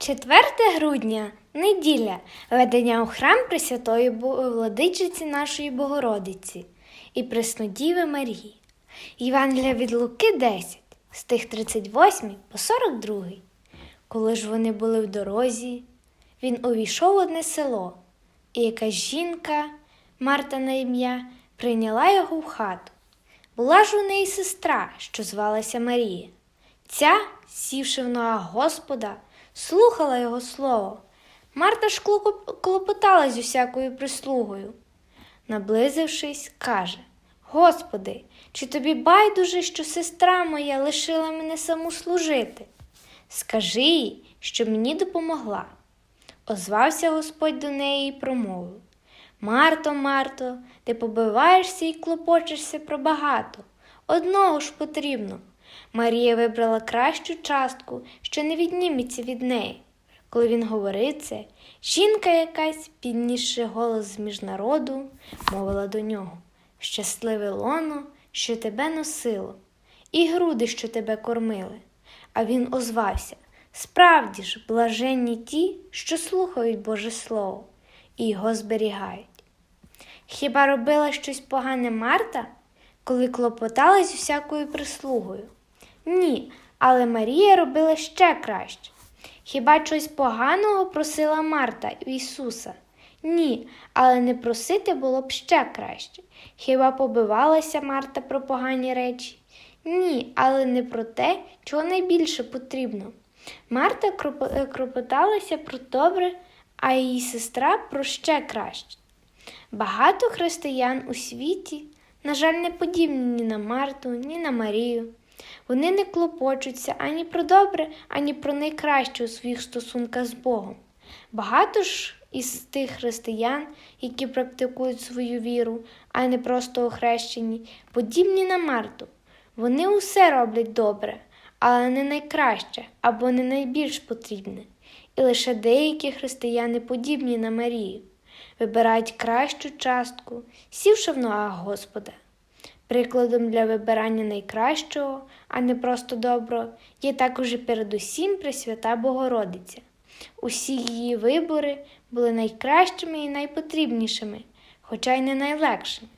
4 грудня неділя ведення у храм Пресвятої Владичиці нашої Богородиці і Преснодіви Марії. Євангелія від Луки 10, з тих 38 по 42. Коли ж вони були в дорозі, він увійшов в одне село, і якась жінка, Марта на ім'я, прийняла його в хату. Була ж у неї сестра, що звалася Марія. Ця, сівши в ногах Господа, слухала його слово. Марта ж клопо- клопоталась усякою прислугою. Наблизившись, каже: Господи, чи тобі байдуже, що сестра моя лишила мене саму служити? Скажи їй, що мені допомогла. Озвався Господь до неї і промовив: Марто, Марто, ти побиваєшся і клопочешся про багато. Одного ж потрібно. Марія вибрала кращу частку, що не відніметься від неї. Коли він говорив це, жінка якась, піднісши голос з між народу, мовила до нього Щасливе лоно, що тебе носило, і груди, що тебе кормили. А він озвався Справді ж, блаженні ті, що слухають Боже Слово і його зберігають. Хіба робила щось погане Марта, коли клопоталась усякою прислугою? Ні, але Марія робила ще краще. Хіба щось поганого просила Марта в Ісуса? Ні, але не просити було б ще краще. Хіба побивалася Марта про погані речі? Ні, але не про те, чого найбільше потрібно. Марта е, кропоталася про добре, а її сестра про ще краще. Багато християн у світі, на жаль, не подібні ні на Марту, ні на Марію. Вони не клопочуться ані про добре, ані про найкраще у своїх стосунках з Богом. Багато ж із тих християн, які практикують свою віру, а не просто охрещені, подібні на Марту. Вони усе роблять добре, але не найкраще або не найбільш потрібне. І лише деякі християни подібні на Марію, вибирають кращу частку, сівши в ногах Господа. Прикладом для вибирання найкращого, а не просто доброго, є також і передусім Пресвята Богородиця. Усі її вибори були найкращими і найпотрібнішими, хоча й не найлегшими.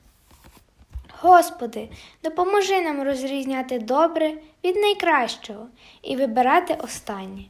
Господи, допоможи нам розрізняти добре від найкращого і вибирати останнє.